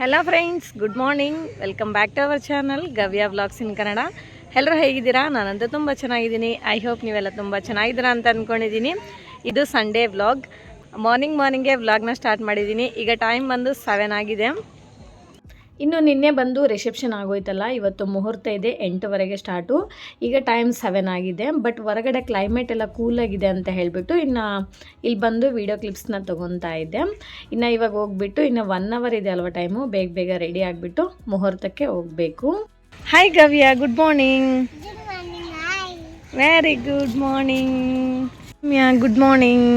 Hello friends good morning welcome back to our channel Gavya vlogs in Kannada ಎಲ್ಲರೂ ಹೇಗಿದ್ದೀರಾ? ನಾನಂತೂ ತುಂಬ ಚೆನ್ನಾಗಿದ್ದೀನಿ. ಐ ಹೋಪ್ ನೀವೆಲ್ಲ ತುಂಬ ಚೆನ್ನಾಗಿದ್ದೀರಾ ಅಂತ ಅಂದ್ಕೊಂಡಿದ್ದೀನಿ ಇದು ಸಂಡೇ ವ್ಲಾಗ್ ಮಾರ್ನಿಂಗ್ ಮಾರ್ನಿಂಗೇ ವ್ಲಾಗ್ನ ಸ್ಟಾರ್ಟ್ ಮಾಡಿದ್ದೀನಿ. ಈಗ ಟೈಮ್ ಬಂದು ಸೆವೆನ್ ಆಗಿದೆ. ಇನ್ನು ನಿನ್ನೆ ಬಂದು ರಿಸೆಪ್ಷನ್ ಆಗೋಯ್ತಲ್ಲ ಇವತ್ತು ಮುಹೂರ್ತ ಇದೆ ಎಂಟುವರೆಗೆ ಸ್ಟಾರ್ಟು ಈಗ ಟೈಮ್ ಸೆವೆನ್ ಆಗಿದೆ ಬಟ್ ಹೊರಗಡೆ ಕ್ಲೈಮೇಟ್ ಎಲ್ಲ ಕೂಲಾಗಿದೆ ಅಂತ ಹೇಳಿಬಿಟ್ಟು ಇನ್ನು ಇಲ್ಲಿ ಬಂದು ವೀಡಿಯೋ ಕ್ಲಿಪ್ಸ್ನ ತೊಗೊತಾ ಇದ್ದೆ. ಇನ್ನು ಇವಾಗ ಹೋಗ್ಬಿಟ್ಟು ಇನ್ನು ಒನ್ ಅವರ್ ಇದೆ ಅಲ್ವಾ ಟೈಮು ಬೇಗ ಬೇಗ ರೆಡಿ ಆಗಿಬಿಟ್ಟು ಮುಹೂರ್ತಕ್ಕೆ ಹೋಗಬೇಕು. Hi Gavya good morning very good morning good morning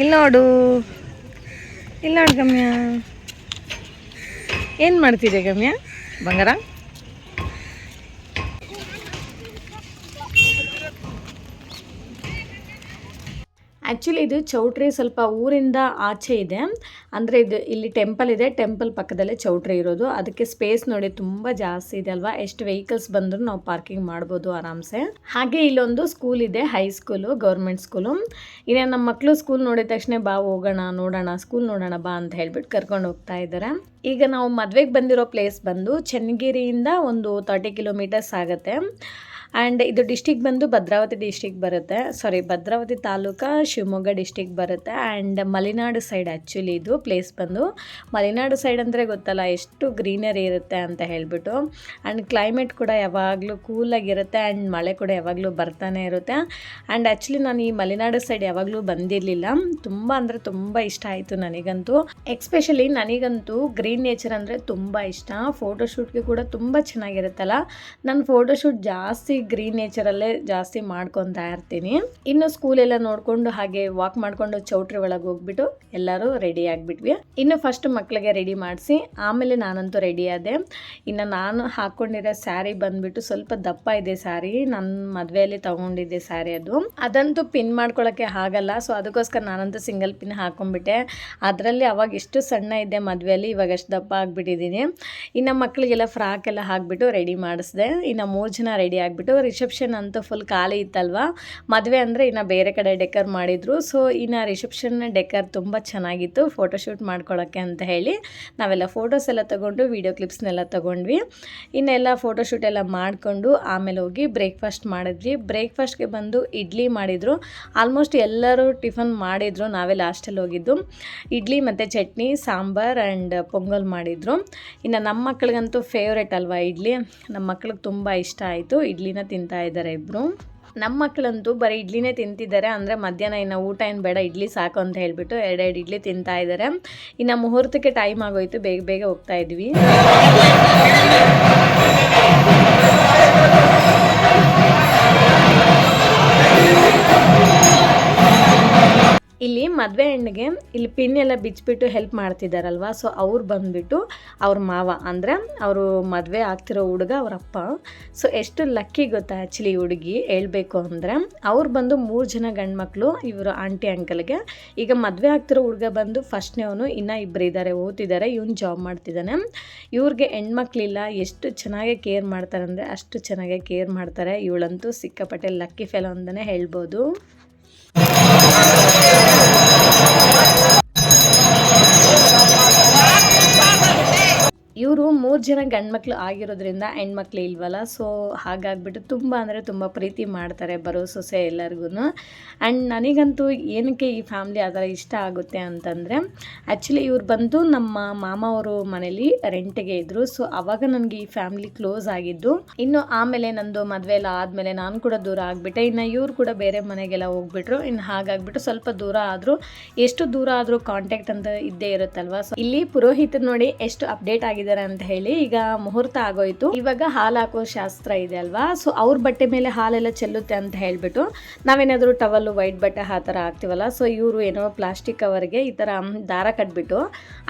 ಇಲ್ಲಿ ನೋಡು. ಇಲ್ಲಿ ನೋಡು ಗಮ್ಯ. ಏನು ಮಾಡ್ತಿದೆ ಗಮ್ಯ? ಬಂಗಾರ? ಆ್ಯಕ್ಚುಲಿ ಇದು ಚೌಟ್ರಿ ಸ್ವಲ್ಪ ಊರಿಂದ ಆಚೆ ಇದೆ. ಅಂದರೆ ಇದು ಇಲ್ಲಿ ಟೆಂಪಲ್ ಇದೆ. ಟೆಂಪಲ್ ಪಕ್ಕದಲ್ಲೇ ಚೌಟ್ರಿ ಇರೋದು. ಅದಕ್ಕೆ ಸ್ಪೇಸ್ ನೋಡಿ ತುಂಬ ಜಾಸ್ತಿ ಇದೆ ಅಲ್ವಾ? ಎಷ್ಟು ವೆಹಿಕಲ್ಸ್ ಬಂದರೂ ನಾವು ಪಾರ್ಕಿಂಗ್ ಮಾಡ್ಬೋದು ಆರಾಮ್ಸೆ. ಹಾಗೆ ಇಲ್ಲೊಂದು ಸ್ಕೂಲ್ ಇದೆ ಹೈ ಸ್ಕೂಲು ಗೌರ್ಮೆಂಟ್ ಸ್ಕೂಲು ಇನ್ನು ನಮ್ಮ ಮಕ್ಕಳು ಸ್ಕೂಲ್ ನೋಡಿದ ತಕ್ಷಣ ಬಾ, ಹೋಗೋಣ, ನೋಡೋಣ ಸ್ಕೂಲ್ ನೋಡೋಣ ಬಾ ಅಂತ ಹೇಳ್ಬಿಟ್ಟು ಕರ್ಕೊಂಡು ಹೋಗ್ತಾ ಇದ್ದಾರೆ. ಈಗ ನಾವು ಮದುವೆಗೆ ಬಂದಿರೋ ಪ್ಲೇಸ್ ಬಂದು ಚನ್ನಗಿರಿಯಿಂದ ಒಂದು ತರ್ಟಿ ಕಿಲೋಮೀಟರ್ಸ್ ಆಗುತ್ತೆ. ಆ್ಯಂಡ್ ಇದು ಡಿಸ್ಟಿಕ್ ಬಂದು ಭದ್ರಾವತಿ ಡಿಸ್ಟಿಕ್ ಬರುತ್ತೆ. ಸಾರಿ ಭದ್ರಾವತಿ ತಾಲೂಕು ಶಿವಮೊಗ್ಗ ಡಿಸ್ಟಿಕ್ ಬರುತ್ತೆ. ಆ್ಯಂಡ್ ಮಲೆನಾಡು ಸೈಡ್ ಆ್ಯಕ್ಚುಲಿ ಇದು ಪ್ಲೇಸ್ ಬಂದು. ಮಲೆನಾಡು ಸೈಡ್ ಅಂದರೆ ಗೊತ್ತಲ್ಲ, ಎಷ್ಟು ಗ್ರೀನರಿ ಇರುತ್ತೆ ಅಂತ ಹೇಳಿಬಿಟ್ಟು. ಆ್ಯಂಡ್ ಕ್ಲೈಮೇಟ್ ಕೂಡ ಯಾವಾಗಲೂ ಕೂಲಾಗಿರುತ್ತೆ ಆ್ಯಂಡ್ ಮಳೆ ಕೂಡ ಯಾವಾಗಲೂ ಬರ್ತಾನೆ ಇರುತ್ತೆ. ಆ್ಯಂಡ್ ಆ್ಯಕ್ಚುಲಿ ನಾನು ಈ ಮಲೆನಾಡು ಸೈಡ್ ಯಾವಾಗಲೂ ಬಂದಿರಲಿಲ್ಲ. ತುಂಬ ಅಂದರೆ ತುಂಬ ಇಷ್ಟ ಆಯಿತು ನನಗಂತೂ. ಎಕ್ಸ್ಪೆಷಲಿ ನನಗಂತೂ ಗ್ರೀನ್ ನೇಚರ್ ಅಂದರೆ ತುಂಬ ಇಷ್ಟ. ಫೋಟೋಶೂಟ್ಗೆ ಕೂಡ ತುಂಬ ಚೆನ್ನಾಗಿರುತ್ತಲ್ಲ. ನಾನು ಫೋಟೋಶೂಟ್ ಜಾಸ್ತಿ ಗ್ರೀನ್ ನೇಚರಲ್ಲೇ ಜಾಸ್ತಿ ಮಾಡ್ಕೊತಾ ಇರ್ತೀನಿ ಇನ್ನು ಸ್ಕೂಲೆಲ್ಲ ನೋಡಿಕೊಂಡು ಹಾಗೆ ವಾಕ್ ಮಾಡಿಕೊಂಡು ಚೌಟ್ರಿ ಒಳಗೆ ಹೋಗ್ಬಿಟ್ಟು ಎಲ್ಲರೂ ರೆಡಿ ಆಗಿಬಿಟ್ವಿ. ಇನ್ನು ಫಸ್ಟ್ ಮಕ್ಕಳಿಗೆ ರೆಡಿ ಮಾಡಿಸಿ, ಆಮೇಲೆ ನಾನಂತೂ ರೆಡಿ ಆದೆ. ಇನ್ನು ನಾನು ಹಾಕ್ಕೊಂಡಿರೋ ಸ್ಯಾರಿ ಬಂದ್ಬಿಟ್ಟು ಸ್ವಲ್ಪ ದಪ್ಪ ಇದೆ ಸ್ಯಾರಿ ನನ್ನ ಮದುವೆಯಲ್ಲಿ ತಗೊಂಡಿದ್ದೆ ಸ್ಯಾರಿ ಅದು. ಅದಂತೂ ಪಿನ್ ಮಾಡ್ಕೊಳ್ಳೋಕ್ಕೆ ಆಗಲ್ಲ ಸೊ ಅದಕ್ಕೋಸ್ಕರ ನಾನಂತೂ ಸಿಂಗಲ್ ಪಿನ್ ಹಾಕೊಂಡ್ಬಿಟ್ಟೆ. ಅದರಲ್ಲಿ ಅವಾಗ ಎಷ್ಟು ಸಣ್ಣ ಇದೆ ಮದುವೆಯಲ್ಲಿ ಇವಾಗ ಎಷ್ಟು ದಪ್ಪ ಆಗಿಬಿಟ್ಟಿದ್ದೀನಿ ಇನ್ನು ಮಕ್ಕಳಿಗೆಲ್ಲ ಫ್ರಾಕ್ ಎಲ್ಲ ಹಾಕ್ಬಿಟ್ಟು ರೆಡಿ ಮಾಡಿಸಿದೆ. ಇನ್ನು ಮೂರು ಜನ ರೆಡಿ ಆಗಿಬಿಟ್ಟು ರಿಸೆಪ್ಷನ್ ಅಂತೂ ಫುಲ್ ಖಾಲಿ ಇತ್ತಲ್ವಾ? ಮದುವೆ ಅಂದರೆ ಇನ್ನು ಬೇರೆ ಕಡೆ ಡೆಕರ್ ಮಾಡಿದರು. ಸೊ ಇನ್ನು ರಿಸೆಪ್ಷನ್ ಡೆಕರ್ ತುಂಬ ಚೆನ್ನಾಗಿತ್ತು. ಫೋಟೋಶೂಟ್ ಮಾಡ್ಕೊಳ್ಳೋಕ್ಕೆ ಅಂತ ಹೇಳಿ ನಾವೆಲ್ಲ ಫೋಟೋಸ್ ಎಲ್ಲ ತೊಗೊಂಡು ವೀಡಿಯೋ ಕ್ಲಿಪ್ಸ್ನೆಲ್ಲ ತೊಗೊಂಡ್ವಿ. ಇನ್ನೆಲ್ಲ ಫೋಟೋಶೂಟ್ ಎಲ್ಲ ಮಾಡಿಕೊಂಡು ಆಮೇಲೆ ಹೋಗಿ ಬ್ರೇಕ್ಫಾಸ್ಟ್ ಮಾಡಿದ್ವಿ. ಬ್ರೇಕ್ಫಾಸ್ಟ್ಗೆ ಬಂದು ಇಡ್ಲಿ ಮಾಡಿದರು. ಆಲ್ಮೋಸ್ಟ್ ಎಲ್ಲರೂ ಟಿಫನ್ ಮಾಡಿದರು. ನಾವೇ ಲಾಸ್ಟಲ್ಲಿ ಹೋಗಿದ್ದು. ಇಡ್ಲಿ ಮತ್ತು ಚಟ್ನಿ, ಸಾಂಬಾರ್ ಆ್ಯಂಡ್ ಪೊಂಗಲ್ ಮಾಡಿದರು. ಇನ್ನು ನಮ್ಮ ಮಕ್ಕಳಿಗಂತೂ ಫೇವ್ರೇಟ್ ಅಲ್ವಾ ಇಡ್ಲಿ? ನಮ್ಮ ಮಕ್ಳಿಗೆ ತುಂಬ ಇಷ್ಟ ಆಯಿತು. ಇಡ್ಲಿನ ತಿಂತಾ ಇದ್ದಾರೆ ಇಬ್ಬರು ನಮ್ಮ ಮಕ್ಕಳಂತೂ ಬರೀ ಇಡ್ಲಿನೇ ತಿಂತಿದ್ದಾರೆ, ಅಂದರೆ ಮಧ್ಯಾಹ್ನ ಇನ್ನು ಊಟ ಏನು ಬೇಡ, ಇಡ್ಲಿ ಸಾಕು ಅಂತ ಹೇಳಿಬಿಟ್ಟು ಎರಡೆರಡು ಇಡ್ಲಿ ತಿಂತಾ ಇದ್ದಾರೆ. ಇನ್ನು ಮುಹೂರ್ತಕ್ಕೆ ಟೈಮ್ ಆಗೋಯ್ತು, ಬೇಗ ಬೇಗ ಹೋಗ್ತಾ ಇದ್ವಿ. ಮದುವೆ ಹೆಣ್ಣಿಗೆ ಇಲ್ಲಿ ಪಿನ್ ಎಲ್ಲ ಬಿಚ್ಚಿಬಿಟ್ಟು ಹೆಲ್ಪ್ ಮಾಡ್ತಿದ್ದಾರಲ್ವ ಸೊ ಅವ್ರು ಬಂದುಬಿಟ್ಟು ಅವ್ರ ಮಾವ, ಅಂದರೆ ಅವರು ಮದುವೆ ಆಗ್ತಿರೋ ಹುಡುಗ ಅವ್ರ ಅಪ್ಪ. ಸೊ ಎಷ್ಟು ಲಕ್ಕಿ ಗೊತ್ತಾ ಆ್ಯಕ್ಚುಲಿ ಹುಡುಗಿ ಹೇಳ್ಬೇಕು ಅಂದರೆ, ಅವ್ರು ಬಂದು ಮೂರು ಜನ ಗಂಡ್ಮಕ್ಳು, ಇವರು ಆಂಟಿ ಅಂಕಲ್ಗೆ ಈಗ ಮದುವೆ ಆಗ್ತಿರೋ ಹುಡುಗ ಬಂದು ಫಸ್ಟ್ನೇ ಅವನು, ಇನ್ನೂ ಇಬ್ಬರು ಇದ್ದಾರೆ ಓದ್ತಿದ್ದಾರೆ ಇವನು ಜಾಬ್ ಮಾಡ್ತಿದ್ದಾನೆ ಇವ್ರಿಗೆ ಹೆಣ್ಮಕ್ಳಿಲ್ಲ, ಎಷ್ಟು ಚೆನ್ನಾಗಿ ಕೇರ್ ಮಾಡ್ತಾರೆ ಅಂದರೆ ಅಷ್ಟು ಚೆನ್ನಾಗಿ ಕೇರ್ ಮಾಡ್ತಾರೆ. ಇವಳಂತೂ ಸಿಕ್ಕಾಪಟ್ಟೆ ಲಕ್ಕಿ ಫೆಲೋ ಅಂತಲೇ ಹೇಳ್ಬೋದು. ಮೂರು ಜನ ಗಂಡ್ಮಕ್ಳು ಆಗಿರೋದ್ರಿಂದ ಹೆಣ್ಮಕ್ಳು ಇಲ್ವಲ್ಲ? ಸೊ ಹಾಗಾಗ್ಬಿಟ್ಟು ತುಂಬ ಅಂದರೆ ತುಂಬ ಪ್ರೀತಿ ಮಾಡ್ತಾರೆ ಬರೋ ಸೊಸೆ ಎಲ್ಲರಿಗೂ ಆ್ಯಂಡ್ ನನಗಂತೂ ಏನಕ್ಕೆ ಈ ಫ್ಯಾಮ್ಲಿ ಆ ಥರ ಇಷ್ಟ ಆಗುತ್ತೆ ಅಂತಂದರೆ ಆ್ಯಕ್ಚುಲಿ ಇವ್ರು ಬಂದು ನಮ್ಮ ಮಾಮ ಅವರು ಮನೇಲಿ ರೆಂಟಿಗೆ ಇದ್ದರು ಸೊ ಅವಾಗ ನನಗೆ ಈ ಫ್ಯಾಮ್ಲಿ ಕ್ಲೋಸ್ ಆಗಿದ್ದು. ಇನ್ನು ಆಮೇಲೆ ನಂದು ಮದುವೆ ಎಲ್ಲ ಆದಮೇಲೆ ನಾನು ಕೂಡ ದೂರ ಆಗಿಬಿಟ್ಟೆ. ಇನ್ನು ಇವ್ರು ಕೂಡ ಬೇರೆ ಮನೆಗೆಲ್ಲ ಹೋಗ್ಬಿಟ್ರು. ಇನ್ನು ಹಾಗಾಗ್ಬಿಟ್ಟು ಸ್ವಲ್ಪ ದೂರ ಆದರೂ, ಎಷ್ಟು ದೂರ ಆದರೂ ಕಾಂಟ್ಯಾಕ್ಟ್ ಅಂತ ಇದ್ದೇ ಇರುತ್ತಲ್ವಾ? ಸೊ ಇಲ್ಲಿ ಪುರೋಹಿತ್ ನೋಡಿ ಎಷ್ಟು ಅಪ್ಡೇಟ್ ಆಗಿದ್ದಾರೆ ಅಂತ ಹೇಳಿ ಈಗ ಮುಹೂರ್ತ ಆಗೋಯ್ತು. ಇವಾಗ ಹಾಲು ಹಾಕೋ ಶಾಸ್ತ್ರ ಇದೆ ಅಲ್ವಾ? ಸೊ ಅವ್ರ ಬಟ್ಟೆ ಮೇಲೆ ಹಾಲೆಲ್ಲ ಚೆಲ್ಲುತ್ತೆ ಅಂತ ಹೇಳ್ಬಿಟ್ಟು ನಾವೇನಾದರೂ ಟವಲ್ ವೈಟ್ ಬಟ್ಟೆ ಆ ಥರ ಹಾಕ್ತಿವಲ್ಲ ಸೊ ಇವರು ಏನೋ ಪ್ಲಾಸ್ಟಿಕ್ ಕವರ್ಗೆ ಈ ಥರ ದಾರ ಕಟ್ಬಿಟ್ಟು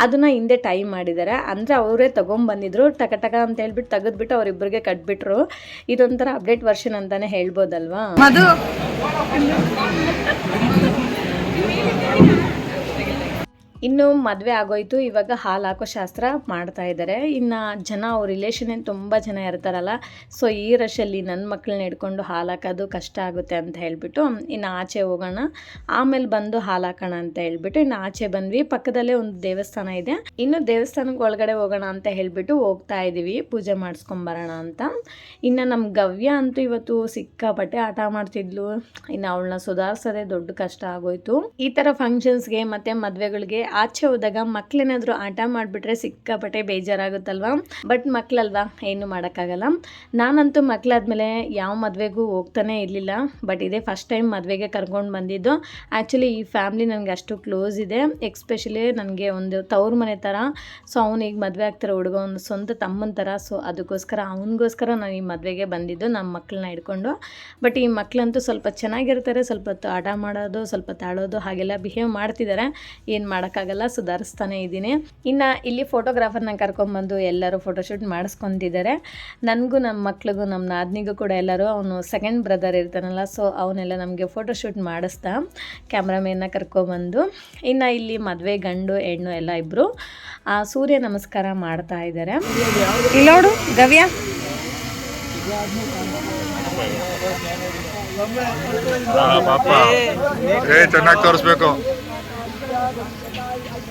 ಅದನ್ನ ಹಿಂದೆ ಟೈ ಮಾಡಿದ್ದಾರೆ. ಅಂದರೆ ಅವರೇ ತಗೊಂಬಂದಿದ್ರು, ಟಕ ಟಕ ಅಂತ ಹೇಳ್ಬಿಟ್ಟು ತೆಗೆದ್ಬಿಟ್ಟು ಅವರಿಬ್ಬರಿಗೆ ಕಟ್ಬಿಟ್ರು. ಇದೊಂಥರ ಅಪ್ಡೇಟ್ ವರ್ಷನ್ ಅಂತಾನೆ ಹೇಳ್ಬೋದಲ್ವಾ? ಇನ್ನು ಮದುವೆ ಆಗೋಯ್ತು, ಇವಾಗ ಹಾಲು ಹಾಕೋ ಶಾಸ್ತ್ರ ಮಾಡ್ತಾ ಇದ್ದಾರೆ ಇನ್ನು ಜನ ಅವ್ರ ರಿಲೇಷನ್ ಏನು ತುಂಬ ಜನ ಇರ್ತಾರಲ್ಲ ಸೊ ಈ ರಶಲ್ಲಿ ನನ್ನ ಮಕ್ಕಳನ್ನ ಹಿಡ್ಕೊಂಡು ಹಾಲು ಹಾಕೋದು ಕಷ್ಟ ಆಗುತ್ತೆ ಅಂತ ಹೇಳ್ಬಿಟ್ಟು, ಇನ್ನು ಆಚೆ ಹೋಗೋಣ, ಆಮೇಲೆ ಬಂದು ಹಾಲು ಹಾಕೋಣ ಅಂತ ಹೇಳ್ಬಿಟ್ಟು ಇನ್ನು ಆಚೆ ಬಂದ್ವಿ. ಪಕ್ಕದಲ್ಲೇ ಒಂದು ದೇವಸ್ಥಾನ ಇದೆ. ಇನ್ನು ದೇವಸ್ಥಾನಕ್ಕೆ ಒಳಗಡೆ ಹೋಗೋಣ ಅಂತ ಹೇಳ್ಬಿಟ್ಟು ಹೋಗ್ತಾ ಇದ್ದೀವಿ ಪೂಜೆ ಮಾಡಿಸ್ಕೊಂಬರೋಣ ಅಂತ. ಇನ್ನು ನಮ್ಮ ಗವ್ಯ ಅಂತೂ ಇವತ್ತು ಸಿಕ್ಕಾಪಟ್ಟೆ ಆಟ ಮಾಡ್ತಿದ್ಲು. ಇನ್ನು ಅವಳನ್ನ ಸುಧಾರಿಸೋದೇ ದೊಡ್ಡ ಕಷ್ಟ ಆಗೋಯ್ತು. ಈ ಥರ ಫಂಕ್ಷನ್ಸ್ಗೆ ಮತ್ತು ಮದುವೆಗಳಿಗೆ ಆಚೆ ಹೋದಾಗ ಮಕ್ಳೇನಾದರೂ ಆಟ ಮಾಡಿಬಿಟ್ರೆ ಸಿಕ್ಕಾಪಟ್ಟೆ ಬೇಜಾರಾಗುತ್ತಲ್ವಾ? ಬಟ್ ಮಕ್ಕಳಲ್ವಾ ಏನು ಮಾಡೋಕ್ಕಾಗಲ್ಲ. ನಾನಂತೂ ಮಕ್ಕಳಾದ್ಮೇಲೆ ಯಾವ ಮದುವೆಗೂ ಹೋಗ್ತಾನೆ ಇರಲಿಲ್ಲ. ಬಟ್ ಇದೇ ಫಸ್ಟ್ ಟೈಮ್ ಮದುವೆಗೆ ಕರ್ಕೊಂಡು ಬಂದಿದ್ದು. ಆ್ಯಕ್ಚುಲಿ ಈ ಫ್ಯಾಮ್ಲಿ ನನಗೆ ಅಷ್ಟು ಕ್ಲೋಸ್ ಇದೆ. ಎಕ್ಸ್ಪೆಷಲಿ ನನಗೆ ಒಂದು ತವ್ರ ಮನೆ ಥರ ಸೊ ಅವನಿಗೆ ಮದುವೆ ಆಗ್ತಾರೆ ಹುಡುಗ ಒಂದು ಸ್ವಂತ ತಮ್ಮನ ಥರ ಸೊ ಅದಕ್ಕೋಸ್ಕರ ಅವನಿಗೋಸ್ಕರ ನಾನು ಈ ಮದುವೆಗೆ ಬಂದಿದ್ದು ನಮ್ಮ ಮಕ್ಕಳನ್ನ ಹಿಡ್ಕೊಂಡು. ಬಟ್ ಈ ಮಕ್ಕಳಂತೂ ಸ್ವಲ್ಪ ಚೆನ್ನಾಗಿರ್ತಾರೆ. ಸ್ವಲ್ಪ ಹೊತ್ತು ಆಟ ಮಾಡೋದು, ಸ್ವಲ್ಪ ತಾಳೋದು, ಹಾಗೆಲ್ಲ ಬಿಹೇವ್ ಮಾಡ್ತಿದ್ದಾರೆ ಏನು ಮಾಡೋಕ್ಕಾಗಲ್ಲ ಸುಧಾರಿಸ್ತಾನೆ ಇದ್ದೀನಿ. ಇನ್ನು ಇಲ್ಲಿ ಫೋಟೋಗ್ರಾಫರ್ನ ಕರ್ಕೊಂಬಂದು ಎಲ್ಲರೂ ಫೋಟೋಶೂಟ್ ಮಾಡಿಸ್ಕೊತಿದ್ದಾರೆ. ನನಗೂ ನಮ್ಮ ಮಕ್ಳಿಗೂ ನಮ್ಮ ನಾದ್ನಿಗೂ ಕೂಡ ಎಲ್ಲರೂ ಅವನು ಸೆಕೆಂಡ್ ಬ್ರದರ್ ಇರ್ತಾನಲ್ಲ ಸೊ ಅವನ್ನೆಲ್ಲ ನಮಗೆ ಫೋಟೋಶೂಟ್ ಮಾಡಿಸ್ತಾ ಕ್ಯಾಮ್ರಾಮೇನ್ನ ಕರ್ಕೊಬಂದು ಇನ್ನು ಇಲ್ಲಿ ಮದುವೆ ಗಂಡು, ಹೆಣ್ಣು ಎಲ್ಲ ಇಬ್ಬರು ಸೂರ್ಯ ನಮಸ್ಕಾರ ಮಾಡ್ತಾ ಇದ್ದಾರೆ. ಇಲ್ಲಿ ನೋಡು, ಗವ್ಯ. ಚೆನ್ನಾಗಿ ತೋರಿಸ್ಬೇಕು.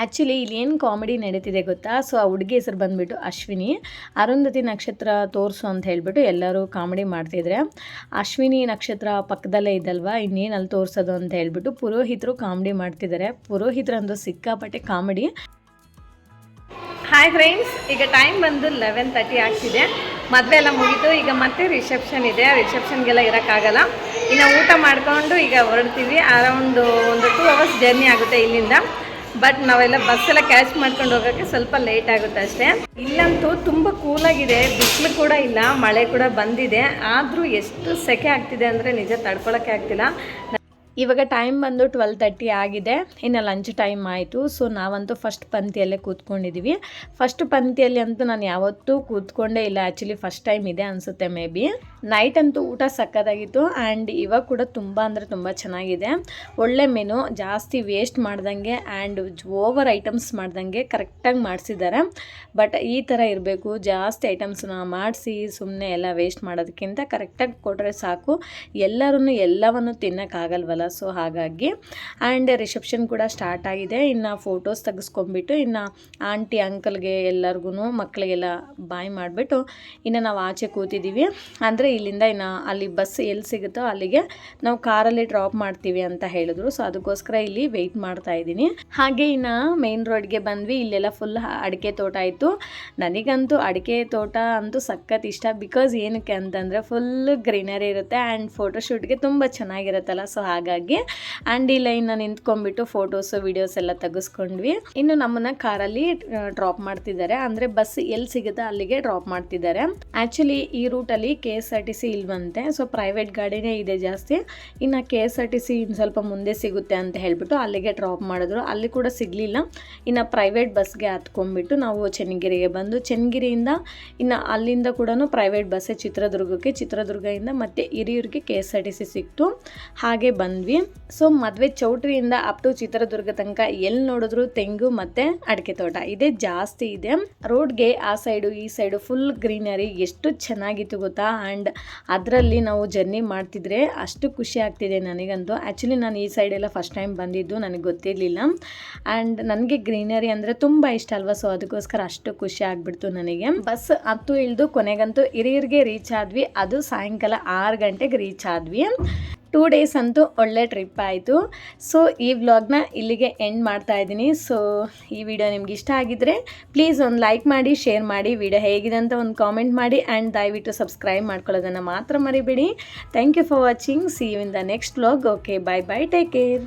ಆ್ಯಕ್ಚುಲಿ ಇಲ್ಲಿ ಏನು ಕಾಮಿಡಿ ನಡೀತಿದೆ ಗೊತ್ತಾ? ಸೊ ಆ ಹುಡುಗಿ ಹೆಸರು ಬಂದುಬಿಟ್ಟು ಅಶ್ವಿನಿ. ಅರುಂಧತಿ ನಕ್ಷತ್ರ ತೋರಿಸು ಅಂತ ಹೇಳಿಬಿಟ್ಟು ಎಲ್ಲರೂ ಕಾಮಿಡಿ ಮಾಡ್ತಿದ್ರೆ. ಅಶ್ವಿನಿ ನಕ್ಷತ್ರ ಪಕ್ಕದಲ್ಲೇ ಇದ್ದಲ್ವಾ ಇನ್ನೇನು ಅಲ್ಲಿ ತೋರಿಸೋದು ಅಂತ ಹೇಳಿಬಿಟ್ಟು ಪುರೋಹಿತರು ಕಾಮಿಡಿ ಮಾಡ್ತಿದ್ದಾರೆ ಪುರೋಹಿತರಂದು ಸಿಕ್ಕಾಪಟ್ಟೆ ಕಾಮಿಡಿ ಹಾಯ್ ಫ್ರೆಂಡ್ಸ್ ಈಗ ಟೈಮ್ ಬಂದು ಲೆವೆನ್ ತರ್ಟಿ ಆಗ್ತಿದೆ. ಮದುವೆ ಎಲ್ಲ ಮುಗೀತು. ಈಗ ಮತ್ತೆ ರಿಸೆಪ್ಷನ್ ಇದೆ. ರಿಸೆಪ್ಷನ್ಗೆಲ್ಲ ಇರೋಕ್ಕಾಗಲ್ಲ. ಇನ್ನು ಊಟ ಮಾಡಿಕೊಂಡು ಈಗ ಹೊರಡ್ತೀವಿ. ಅರೌಂಡು ಒಂದು ಟೂ ಅವರ್ಸ್ ಜರ್ನಿ ಆಗುತ್ತೆ ಇಲ್ಲಿಂದ. ಬಟ್ ನಾವೆಲ್ಲ ಬಸ್ ಎಲ್ಲ ಕ್ಯಾಚ್ ಮಾಡ್ಕೊಂಡು ಹೋಗೋಕ್ಕೆ ಸ್ವಲ್ಪ ಲೇಟ್ ಆಗುತ್ತೆ ಅಷ್ಟೇ. ಇಲ್ಲಂತೂ ತುಂಬ ಕೂಲಾಗಿದೆ ಬಿಸಿಲು ಕೂಡ ಇಲ್ಲ, ಮಳೆ ಕೂಡ ಬಂದಿದೆ. ಆದರೂ ಎಷ್ಟು ಸೆಕೆ ಆಗ್ತಿದೆ ಅಂದರೆ ನಿಜ ತಡ್ಕೊಳಕ್ಕೆ ಆಗ್ತಿಲ್ಲ. ಇವಾಗ ಟೈಮ್ ಬಂದು ಟ್ವೆಲ್ ತರ್ಟಿ ಆಗಿದೆ. ಇನ್ನು ಲಂಚ್ ಟೈಮ್ ಆಯಿತು. ಸೊ ನಾವಂತೂ ಫಸ್ಟ್ ಪಂಕ್ತಿಯಲ್ಲೇ ಕೂತ್ಕೊಂಡಿದ್ದೀವಿ ಫಸ್ಟ್ ಪಂಕ್ತಿಯಲ್ಲಿ ಅಂತೂ ನಾನು ಯಾವತ್ತೂ ಕೂತ್ಕೊಂಡೇ ಇಲ್ಲ. ಆ್ಯಕ್ಚುಲಿ ಫಸ್ಟ್ ಟೈಮ್ ಇದೆ ಅನಿಸುತ್ತೆ ಮೇ ಬಿ ನೈಟ್ ಅಂತೂ ಊಟ ಸಕ್ಕತ್ತಾಗಿತ್ತು ಆ್ಯಂಡ್ ಇವಾಗ ಕೂಡ ತುಂಬ ಅಂದರೆ ತುಂಬ ಚೆನ್ನಾಗಿದೆ. ಒಳ್ಳೆ ಮೆನು ಜಾಸ್ತಿ ವೇಸ್ಟ್ ಮಾಡ್ದಂಗೆ ಆ್ಯಂಡ್ ಓವರ್ ಐಟಮ್ಸ್ ಮಾಡ್ದಂಗೆ ಕರೆಕ್ಟಾಗಿ ಮಾಡಿಸಿದ್ದಾರೆ. ಬಟ್ ಈ ಥರ ಇರಬೇಕು. ಜಾಸ್ತಿ ಐಟಮ್ಸ್ನ ಮಾಡಿಸಿ ಸುಮ್ಮನೆ ಎಲ್ಲ ವೇಸ್ಟ್ ಮಾಡೋದಕ್ಕಿಂತ ಕರೆಕ್ಟಾಗಿ ಕೊಟ್ಟರೆ ಸಾಕು. ಎಲ್ಲರೂ ಎಲ್ಲವನ್ನು ತಿನ್ನೋಕ್ಕಾಗಲ್ವಲ್ಲ. ಸೊ ಹಾಗಾಗಿ ಆ್ಯಂಡ್ ರಿಸೆಪ್ಷನ್ ಕೂಡ ಸ್ಟಾರ್ಟ್ ಆಗಿದೆ. ಇನ್ನು ಫೋಟೋಸ್ ತೆಗೆಸ್ಕೊಂಬಿಟ್ಟು ಇನ್ನು ಆಂಟಿ ಅಂಕಲ್ಗೆ ಎಲ್ಲರಿಗೂ ಮಕ್ಕಳಿಗೆಲ್ಲ ಬಾಯ್ ಮಾಡಿಬಿಟ್ಟು, ಇನ್ನು ನಾವು ಆಚೆ ಕೂತಿದ್ದೀವಿ ಅಂದರೆ ಇಲ್ಲಿಂದ ಇನ್ನು ಅಲ್ಲಿ ಬಸ್ ಎಲ್ಲಿ ಸಿಗುತ್ತೋ ಅಲ್ಲಿಗೆ ನಾವು ಕಾರಲ್ಲಿ ಡ್ರಾಪ್ ಮಾಡ್ತೀವಿ ಅಂತ ಹೇಳಿದ್ರು. ಸೊ ಅದಕ್ಕೋಸ್ಕರ ಇಲ್ಲಿ ವೆಯ್ಟ್ ಮಾಡ್ತಾ ಇದ್ದೀನಿ. ಹಾಗೆ ಇನ್ನು ಮೇನ್ ರೋಡ್ಗೆ ಬಂದ್ವಿ. ಇಲ್ಲೆಲ್ಲ ಫುಲ್ ಅಡಿಕೆ ತೋಟ ಇತ್ತು. ನನಗಂತೂ ಅಡಿಕೆ ತೋಟ ಅಂತೂ ಸಖತ್ ಇಷ್ಟ. ಬಿಕಾಸ್ ಏನಕ್ಕೆ ಅಂತಂದರೆ ಫುಲ್ ಗ್ರೀನರಿ ಇರುತ್ತೆ ಆ್ಯಂಡ್ ಫೋಟೋಶೂಟ್ಗೆ ತುಂಬ ಚೆನ್ನಾಗಿರುತ್ತಲ್ಲ. ಸೊ ಹಾಗಾಗಿ ಆ್ಯಂಡ್ ಈ ಲೈನ್ನ ನಿಂತ್ಕೊಂಡ್ಬಿಟ್ಟು ಫೋಟೋಸು ವಿಡಿಯೋಸ್ ಎಲ್ಲ ತೆಗೆಸ್ಕೊಂಡ್ವಿ. ಇನ್ನು ನಮ್ಮನ್ನ ಕಾರಲ್ಲಿ ಡ್ರಾಪ್ ಮಾಡ್ತಿದ್ದಾರೆ. ಅಂದರೆ ಬಸ್ ಎಲ್ಲಿ ಸಿಗುತ್ತೆ ಅಲ್ಲಿಗೆ ಡ್ರಾಪ್ ಮಾಡ್ತಿದ್ದಾರೆ. ಆ್ಯಕ್ಚುಲಿ ಈ ರೂಟಲ್ಲಿ K S R T C ಇಲ್ವಂತೆ ಸೊ ಪ್ರೈವೇಟ್ ಗಾಡಿನೇ ಇದೆ ಜಾಸ್ತಿ. ಇನ್ನು K S R T C ಇನ್ನು ಸ್ವಲ್ಪ ಮುಂದೆ ಸಿಗುತ್ತೆ ಅಂತ ಹೇಳ್ಬಿಟ್ಟು ಅಲ್ಲಿಗೆ ಡ್ರಾಪ್ ಮಾಡಿದ್ರು. ಅಲ್ಲಿ ಕೂಡ ಸಿಗಲಿಲ್ಲ. ಇನ್ನು ಪ್ರೈವೇಟ್ ಬಸ್ಗೆ ಹತ್ಕೊಂಡ್ಬಿಟ್ಟು ನಾವು ಚೆನ್ನಗಿರಿಗೆ ಬಂದು, ಚೆನ್ನಗಿರಿಯಿಂದ ಇನ್ನು ಅಲ್ಲಿಂದ ಕೂಡ ಪ್ರೈವೇಟ್ ಬಸ್ಸೇ ಚಿತ್ರದುರ್ಗಕ್ಕೆ ಚಿತ್ರದುರ್ಗದಿಂದ ಮತ್ತೆ ಹಿರಿಯೂರಿಗೆ K S R T C ಸಿಕ್ತು. ಹಾಗೆ ಬಂದ್ವಿ. ಸೊ ಮದುವೆ ಚೌಟ್ರಿಯಿಂದ ಅಪ್ ಟು ಚಿತ್ರದುರ್ಗ ತನಕ ಎಲ್ಲಿ ನೋಡಿದ್ರು? ತೆಂಗು ಮತ್ತೆ ಅಡಿಕೆ ತೋಟ. ಇದೆ ಜಾಸ್ತಿ ಇದೆ. ರೋಡ್ಗೆ ಆ ಸೈಡು ಈ ಸೈಡು ಫುಲ್ ಗ್ರೀನರಿ ಎಷ್ಟು ಚೆನ್ನಾಗಿತ್ತು ಗೊತ್ತಾ? ಆ್ಯಂಡ್ ಅದರಲ್ಲಿ ನಾವು ಜರ್ನಿ ಮಾಡ್ತಿದ್ರೆ ಅಷ್ಟು ಖುಷಿ ಆಗ್ತಿದೆ ನನಗಂತೂ. ಆ್ಯಕ್ಚುಲಿ ನಾನು ಈ ಸೈಡ್ ಎಲ್ಲ ಫಸ್ಟ್ ಟೈಮ್ ಬಂದಿದ್ದು. ನನಗೆ ಗೊತ್ತಿರಲಿಲ್ಲ. ಆ್ಯಂಡ್ ನನಗೆ ಗ್ರೀನರಿ ಅಂದರೆ ತುಂಬ ಇಷ್ಟ ಅಲ್ವಾ? ಸೊ ಅದಕ್ಕೋಸ್ಕರ ಅಷ್ಟು ಖುಷಿ ಆಗಿಬಿಡ್ತು ನನಗೆ. ಬಸ್ ಹತ್ತು ಇಳಿದು ಕೊನೆಗಂತೂ ಹಿರಿಯರಿಗೆ ರೀಚ್ ಆದ್ವಿ. ಅದು ಸಾಯಂಕಾಲ ಆರು ಗಂಟೆಗೆ ರೀಚ್ ಆದ್ವಿ. ಟೂ ಡೇಸ್ ಅಂತೂ ಒಳ್ಳೆ ಟ್ರಿಪ್ ಆಯಿತು. ಸೊ ಈ ವ್ಲಾಗ್ನ ಇಲ್ಲಿಗೆ ಎಂಡ್ ಮಾಡ್ತಾ ಇದ್ದೀನಿ. ಸೊ ಈ ವಿಡಿಯೋ ನಿಮ್ಗೆ ಇಷ್ಟ ಆಗಿದ್ದರೆ ಪ್ಲೀಸ್ ಒಂದು ಲೈಕ್ ಮಾಡಿ ಶೇರ್ ಮಾಡಿ. ವಿಡಿಯೋ ಹೇಗಿದೆ ಅಂತ ಒಂದು ಕಾಮೆಂಟ್ ಮಾಡಿ ಆ್ಯಂಡ್ ದಯವಿಟ್ಟು ಸಬ್ಸ್ಕ್ರೈಬ್ ಮಾಡ್ಕೊಳ್ಳೋದನ್ನು ಮಾತ್ರ ಮರಿಬೇಡಿ. Thank you for watching see you in the next vlog okay bye bye take care